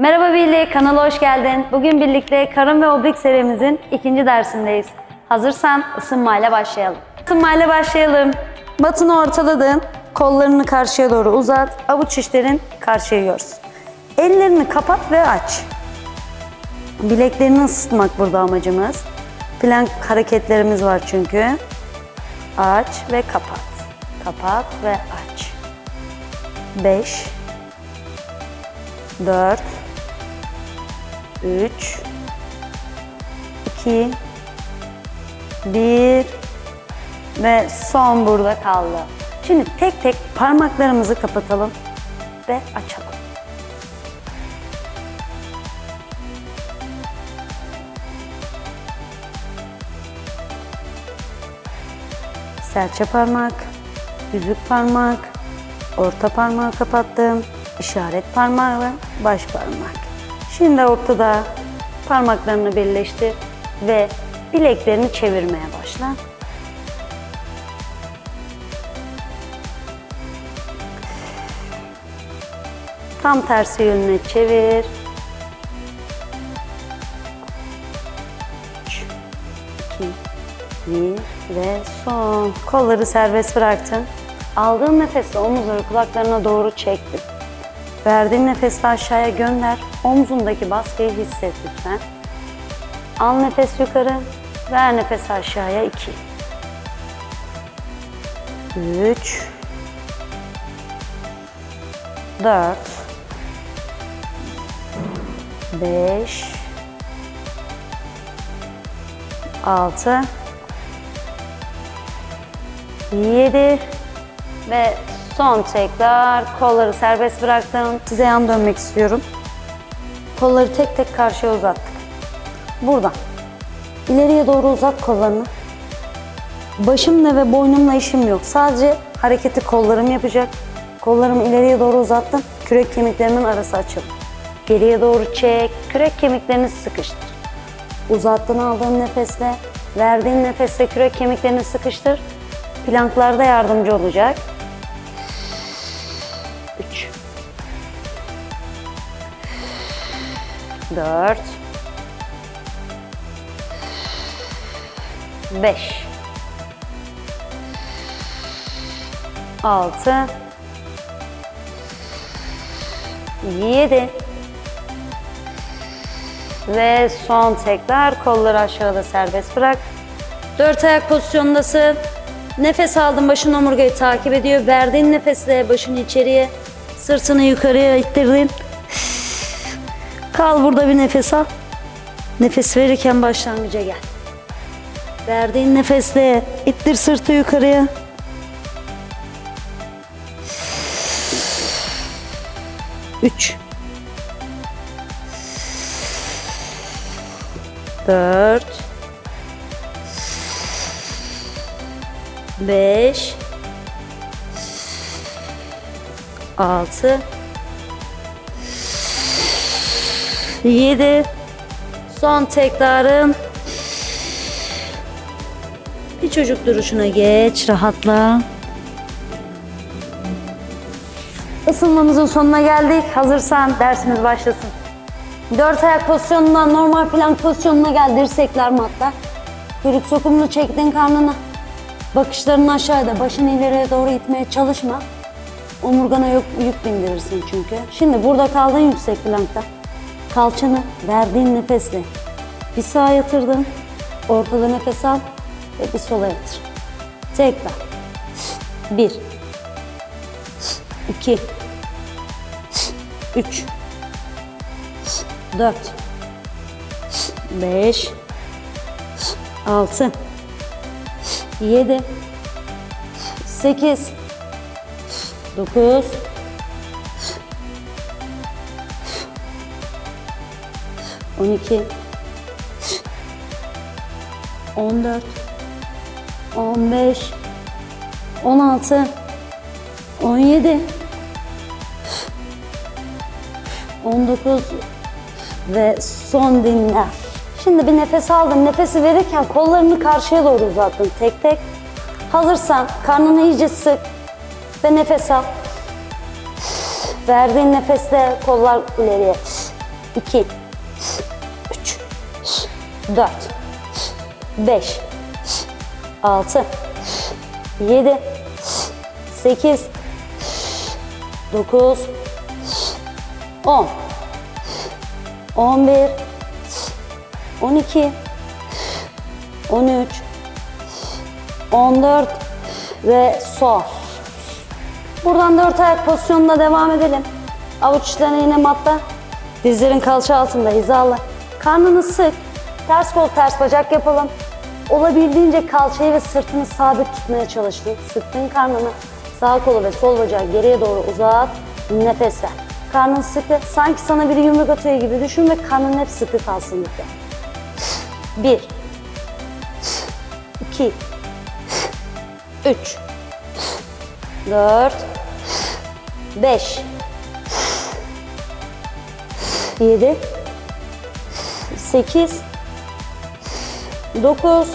Merhaba Billy, kanala hoş geldin. Bugün birlikte karın ve oblik serimizin ikinci dersindeyiz. Hazırsan ısınmayla başlayalım. Isınmayla başlayalım. Batını ortaladın, kollarını karşıya doğru uzat, avuç içlerin karşıya görsün. Ellerini kapat ve aç. Bileklerini ısıtmak burada amacımız. Plank hareketlerimiz var çünkü. Aç ve kapat. Kapat ve aç. 5 4 3 2 1 ve son burada kaldı. Şimdi tek tek parmaklarımızı kapatalım ve açalım. Serçe parmak, yüzük parmak, orta parmağı kapattım, işaret parmağı ve baş parmak. Şimdi ortada parmaklarını birleştir ve bileklerini çevirmeye başla. Tam tersi yönüne çevir. Üç, iki, bir ve son. Kolları serbest bıraktın. Aldığın nefesle omuzları kulaklarına doğru çektin. Verdiğin nefesle aşağıya gönder. Omzundaki baskıyı hisset lütfen. Al nefes yukarı. Ver nefes aşağıya. 2 3 4 5 6 7 ve son tekrar kolları serbest bıraktım. Size yan dönmek istiyorum. Kolları tek tek karşıya uzattık. Buradan. İleriye doğru uzat kollarını. Başımla ve boynumla işim yok. Sadece hareketi kollarım yapacak. Kollarımı ileriye doğru uzattım. Kürek kemiklerimin arası açıldı. Geriye doğru çek. Kürek kemiklerini sıkıştır. Uzattığın aldığın nefesle, verdiğin nefesle kürek kemiklerini sıkıştır. Planklarda yardımcı olacak. 4 5 6 7 ve son tekrar kolları aşağıda serbest bırak. Dört ayak pozisyondasın. Nefes aldın başın omurgayı takip ediyor. Verdiğin nefesle başını içeriye, sırtını yukarıya ittirdin. Kal burada bir nefes al. Nefes verirken başlangıca gel. Verdiğin nefesle ittir sırtı yukarıya. Üç. Dört. Beş. Altı. Yedi. Son tekrarın. Bir çocuk duruşuna geç, rahatla. Isınmamızın sonuna geldik. Hazırsan dersimiz başlasın. Dört ayak pozisyonundan normal plank pozisyonuna gel. Dirsekler matta. Kuyruk sokumunu çektin karnına. Bakışların aşağıda. Başını ileriye doğru itmeye çalışma. Omurgana yük, yük bindirirsin çünkü. Şimdi burada kaldın yüksek plankta. Kalçanı verdiğin nefesle bir sağa yatırdın. Ortada nefes al ve bir sola yatır. Tekrar. Bir. iki, Üç. Dört. Beş. Altı. Yedi. Sekiz. Dokuz. On iki. On dört. On beş. On altı. On yedi. 19 ve son dinle. Şimdi bir nefes aldın. Nefesi verirken kollarını karşıya doğru uzattın tek tek. Hazırsan karnını iyice sık ve nefes al. Verdiğin nefesle kollar ileriye. 2, 3, 4, 5, 6, 7, 8, 9, 10, 11, 12, 13, 14 ve son. Buradan dört ayak pozisyonuna devam edelim. Avuç yine matta. Dizlerin kalça altında. Hizalı. Karnını sık. Ters kol ters bacak yapalım. Olabildiğince kalçayı ve sırtını sabit tutmaya çalıştın. Sıktın karnını. Sağ kolu ve sol bacağı geriye doğru uzat. Nefes ver. Karnın sıkı. Sanki sana biri yumruk atıyor gibi düşün ve karnın hep sıkı kalsın lütfen. Bir. iki, Üç. Dört. Beş. Yedi. Sekiz. Dokuz.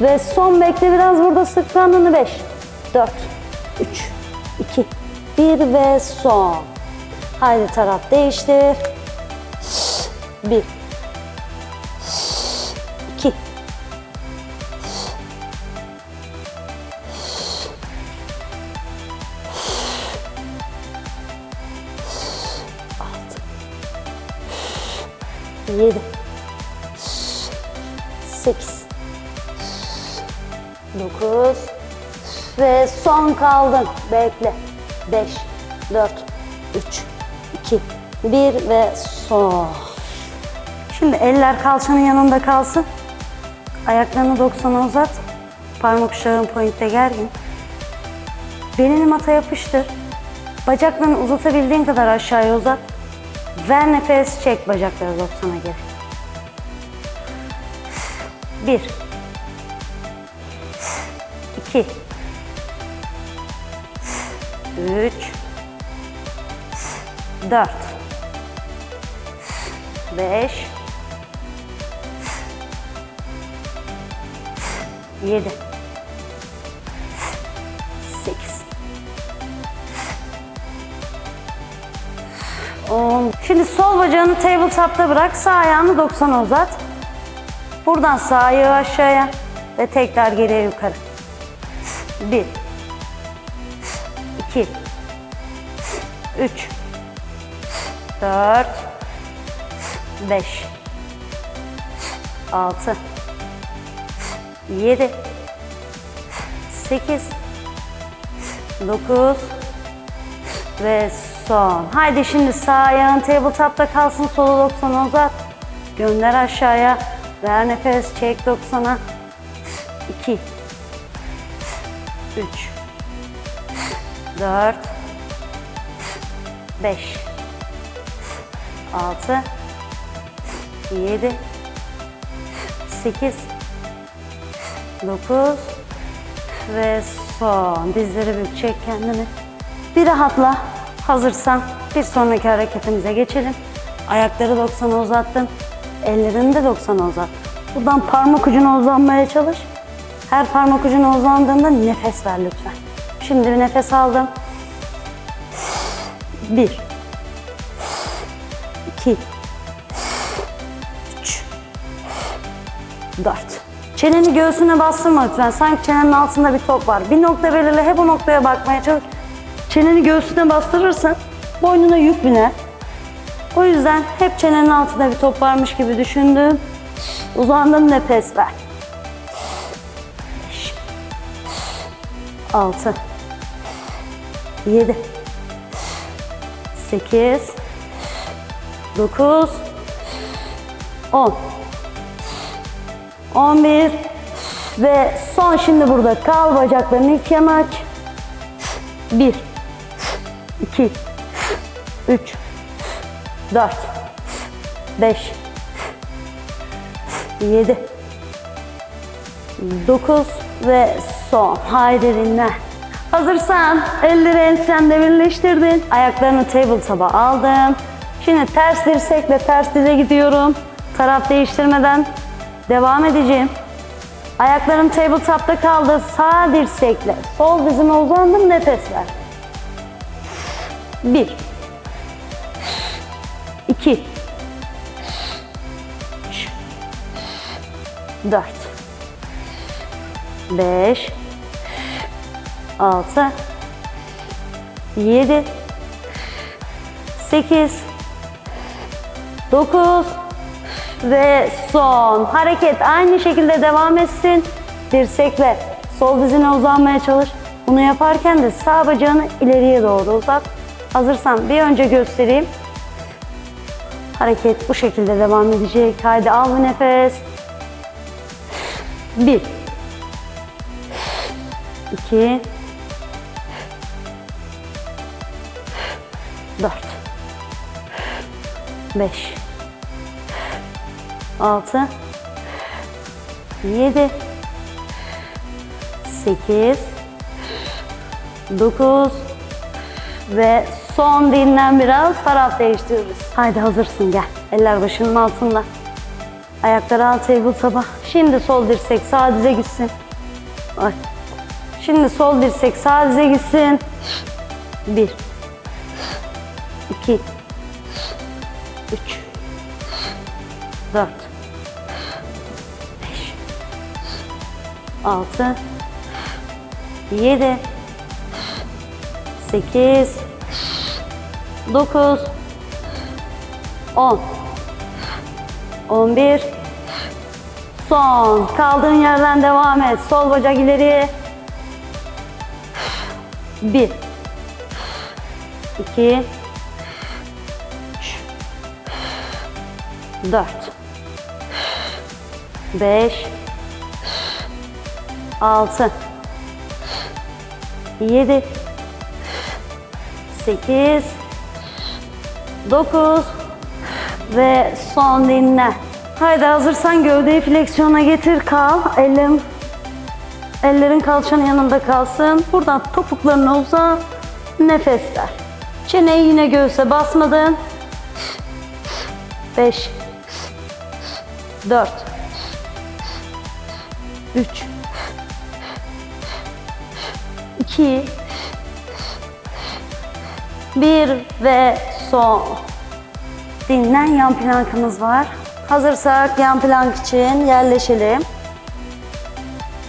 Ve son bekle biraz burada sık karnını. Beş. Dört. Üç. iki, Bir ve son. Haydi taraf değiştir. Bir. iki, Yedi. Sekiz. Dokuz. Ve son kaldın. Bekle. Beş. Dört. Üç. iki, Bir ve son. Şimdi eller kalçanın yanında kalsın. Ayaklarını 90'a uzat. Parmak uçların pointte gergin. Belini mata yapıştır. Bacaklarını uzatabildiğin kadar aşağıya uzat. Ver nefes, çek bacakları 90'a geri. Bir. İki. Üç. Dört. Beş. Yedi. Sekiz. 10. Şimdi sol bacağını tabletop'ta bırak. Sağ ayağını 90'a uzat. Buradan sağ ayağı aşağıya ve tekrar geriye yukarı. 1 2 3 4 5 6 7 8 9 ve son. Haydi şimdi sağ ayağın tabletop'ta kalsın. Solu 90'a uzat. Gönder aşağıya. Ver nefes. Çek 90'a. 2 3 4 5 6 7 8 9 ve son. Dizleri bük çek kendini. Bir rahatla. Hazırsan bir sonraki hareketimize geçelim. Ayakları 90'a uzattın. Ellerini de 90'a uzat. Buradan parmak ucuna uzanmaya çalış. Her parmak ucuna uzandığında nefes ver lütfen. Şimdi bir nefes aldım. Bir. iki, Üç. Dört. Çeneni göğsüne bastırma lütfen. Sanki çenenin altında bir top var. Bir nokta belirle. Hep o noktaya bakmaya çalış. Çeneni göğsüne bastırırsan boynuna yük biner. O yüzden hep çenenin altında bir top varmış gibi düşündüm. Uzandım nefes ver. 5 6 7 8 9 10 11 ve son şimdi burada kal bacaklarını iki yana aç. 1 2 3 4 5 7 9 ve son. Haydi dinle. Hazırsan elleri ensende birleştirdin. Ayaklarını tabletop'a aldım. Şimdi ters dirsekle ters dize gidiyorum. Taraf değiştirmeden devam edeceğim. Ayaklarım tabletop'ta kaldı. Sağ dirsekle sol dizime uzandım. Nefes ver. 1 2 2 3 4 5 6 7 8 9 ve son. Hareket aynı şekilde devam etsin. Dirsekle sol dizine uzanmaya çalış. Bunu yaparken de sağ bacağını ileriye doğru uzat. Hazırsan bir önce göstereyim. Hareket bu şekilde devam edecek. Haydi al bir nefes. Bir. İki. Dört. Beş. Altı. Yedi. Sekiz. Dokuz. Ve son dinlen biraz. Taraf değiştiriyoruz. Haydi hazırsın gel. Eller başının altında. Ayakları alt table taba. Şimdi sol dirsek sağ dize gitsin. Ay. Şimdi sol dirsek sağ dize gitsin. Bir. iki, Üç. Dört. Beş. Altı. Yedi. Sekiz. Dokuz. On. 11 Son. Kaldığın yerden devam et. Sol bacak ileriye. 1 2 3 4 5 6 7 8 9 ve son dinle. Haydi hazırsan gövdeyi fleksiyona getir kal. Elim, ellerin kalçanın yanında kalsın. Buradan topuklarını uza. Nefes ver. Çeneyi yine göğse basmadın. 5 4 3 2 1 ve son. Dinlen yan plankımız var. Hazırsak yan plank için yerleşelim.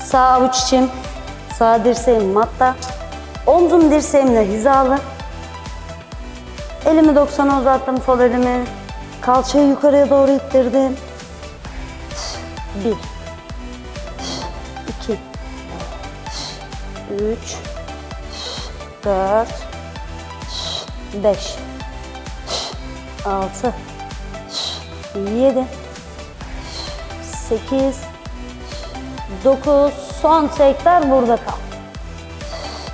Sağ avuç içim, sağ dirseğim matta. Omzum dirseğimle hizalı. Elimi 90'a uzattım sol elimi. Kalçayı yukarıya doğru ittirdim. 1 2 3 4 5 6 7 8 9 son tekrar burada kal.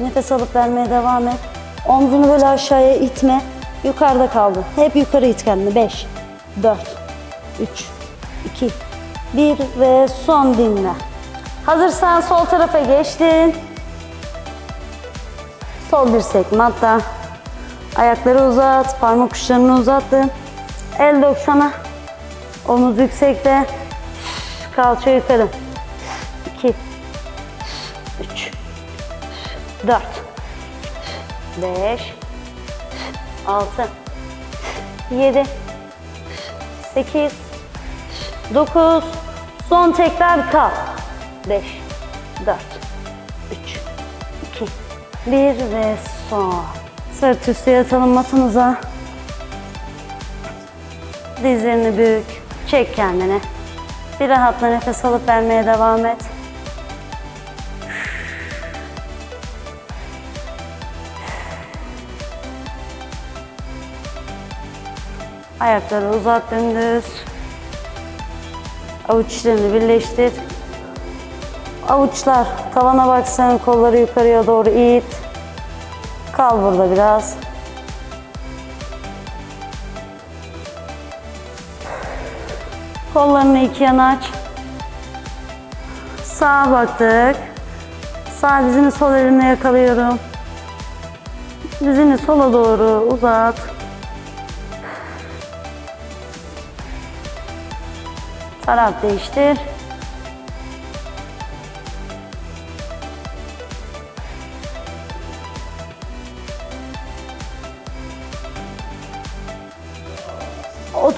Nefes alıp vermeye devam et. Omzunu böyle aşağıya itme. Yukarıda kaldın. Hep yukarı it kendini. 5 4 3 2 1 ve son dinle. Hazırsan sol tarafa geçtin. Sol dirsek matta. Ayakları uzat, parmak uçlarını uzattın. El 90'a. Omuz yüksekte. Kalça yukarı. 2 3 4 5 6 7 8 9 Son tekrar kal. 5 4 3 2 1 ve son. Sırt üstü yatalım matımıza. Dizlerini bük. Çek kendini. Bir rahatla nefes alıp vermeye devam et. Ayakları uzat dümdüz. Avuçlarını birleştir. Avuçlar tavana baksın, kolları yukarıya doğru it. Kal burada biraz. Kollarını iki yana aç. Sağa baktık. Sağ dizini sol elimle yakalıyorum. Dizini sola doğru uzat. Taraf değiştir.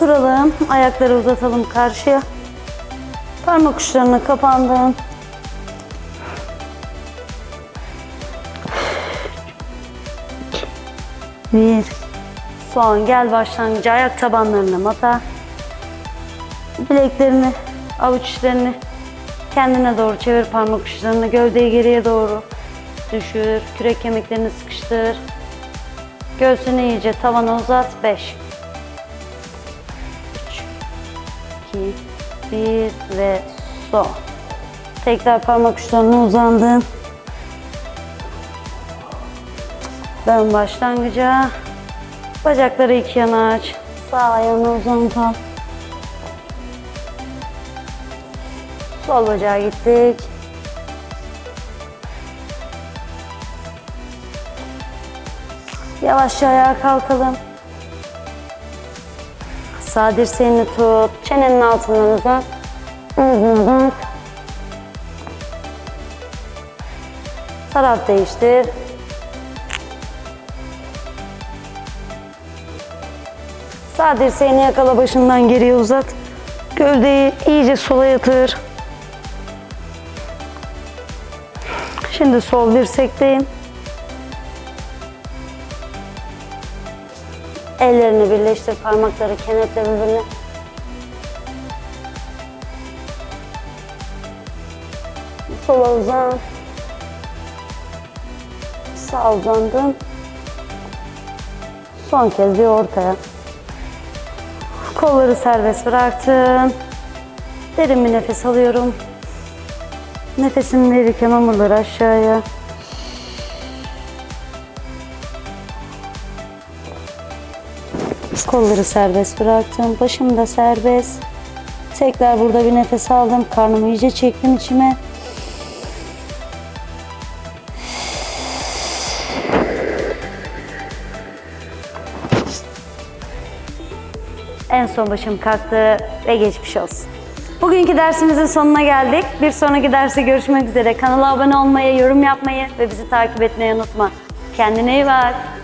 Oturalım. Ayakları uzatalım karşıya. Parmak uçlarına kapandım. Bir. Son. Gel başlangıcı. Ayak tabanlarına mata. Bileklerini, avuç içlerini kendine doğru çevir parmak uçlarını. Gövdeyi geriye doğru düşür. Kürek kemiklerini sıkıştır. Göğsünü iyice tavana uzat. 5 1 ve son. Tekrar parmak uçlarına uzandın. Dön başlangıca. Bacakları iki yana aç. Sağ ayağını uzan kal. Sol bacağa gittik. Yavaşça ayağa kalkalım. Sağ dirseğini tut. Çenenin altından uzat. Omzuna. Taraf değiştir. Sağ dirseğini yakala başından geriye uzat. Gövdeyi iyice sola yatır. Şimdi sol dirsekteyim. Ellerini birleştir, parmakları kenetle birbirine. Sola uzan. Sağ uzandın. Son kez bir ortaya. Kolları serbest bıraktım. Derin bir nefes alıyorum. Nefesim verirken omurları aşağıya. Kolları serbest bıraktım. Başım da serbest. Tekrar burada bir nefes aldım. Karnımı iyice çektim içime. En son başım kalktı ve geçmiş olsun. Bugünkü dersimizin sonuna geldik. Bir sonraki derste görüşmek üzere. Kanala abone olmayı, yorum yapmayı ve bizi takip etmeyi unutma. Kendine iyi bak.